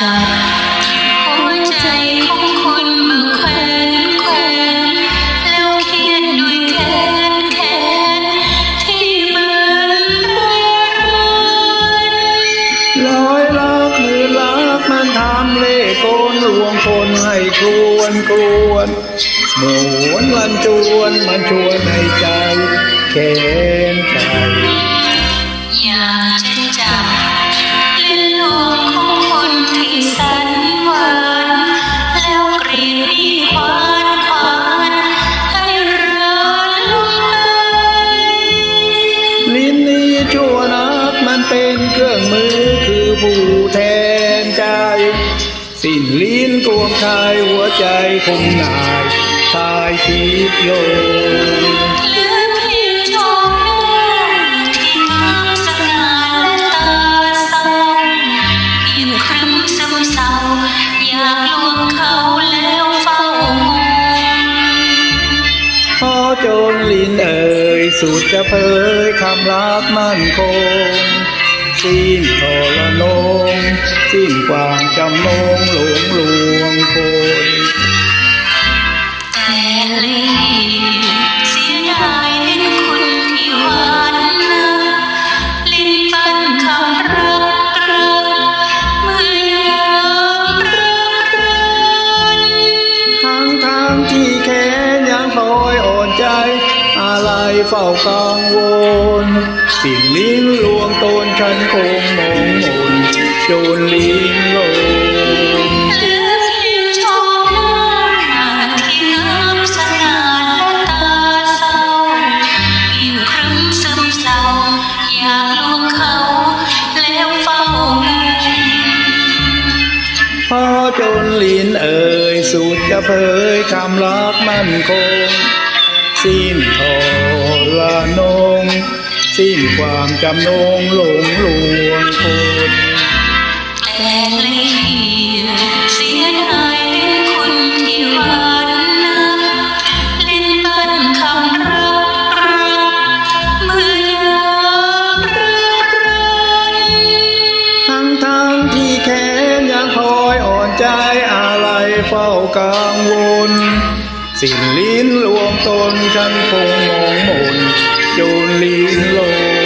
จับหัวใจของคุณมาแขวนแขวนแล้วเขียนด้วยแขนแขนที่มันร้อนร้อนลอยลักหมื่นลักมันทำเล่โกนลวงคนให้ครวนครวนเหมือนวันจวนมันชวนให้ใจแค้นใจ เครื่องมือคือผู้แทนใจ สิ้นลิ้นกวงชายหัวใจคงนายชายทิพย์โยงเหลือเพียงชมหน้าที่งามสง่าและตาเศร้าเพียงครึ้มซึมเศร้าอยากลวงเขาแล้วเฝ้ามองพอโจนลิ้นเอ่ยสุดจะเผยคำรักมั่นคง สิ้นทรนงสิ้นความจำนงหลงลวงคน เฝ้ากังวล สิ่งลิ้นลวงตนฉันคงมองมนโจนลิ้นลงเลือเพียงชมหน้าที่งามสง่าและตาเศร้ายิ่งครึ้มซึมเศร้าอยากลวงเขาแล้วเฝ้ามองพอจนลิ้นเอ่ยสุดจะเผยคำรักมั่นคง สิ้นทอง รนง สิ้นความจำนงหลงลวงคนแต่เลยเสียดายคนคุณที่หวานนักเลิ้นปั้นคำรักรักเมื่อยามรักรันทั้งทางที่แค้นยังคอยอ่อนใจอะไรเฝ้ากังวล สิ้นลิ้นลวงตนฉันคงมองมนจนลิ้นลง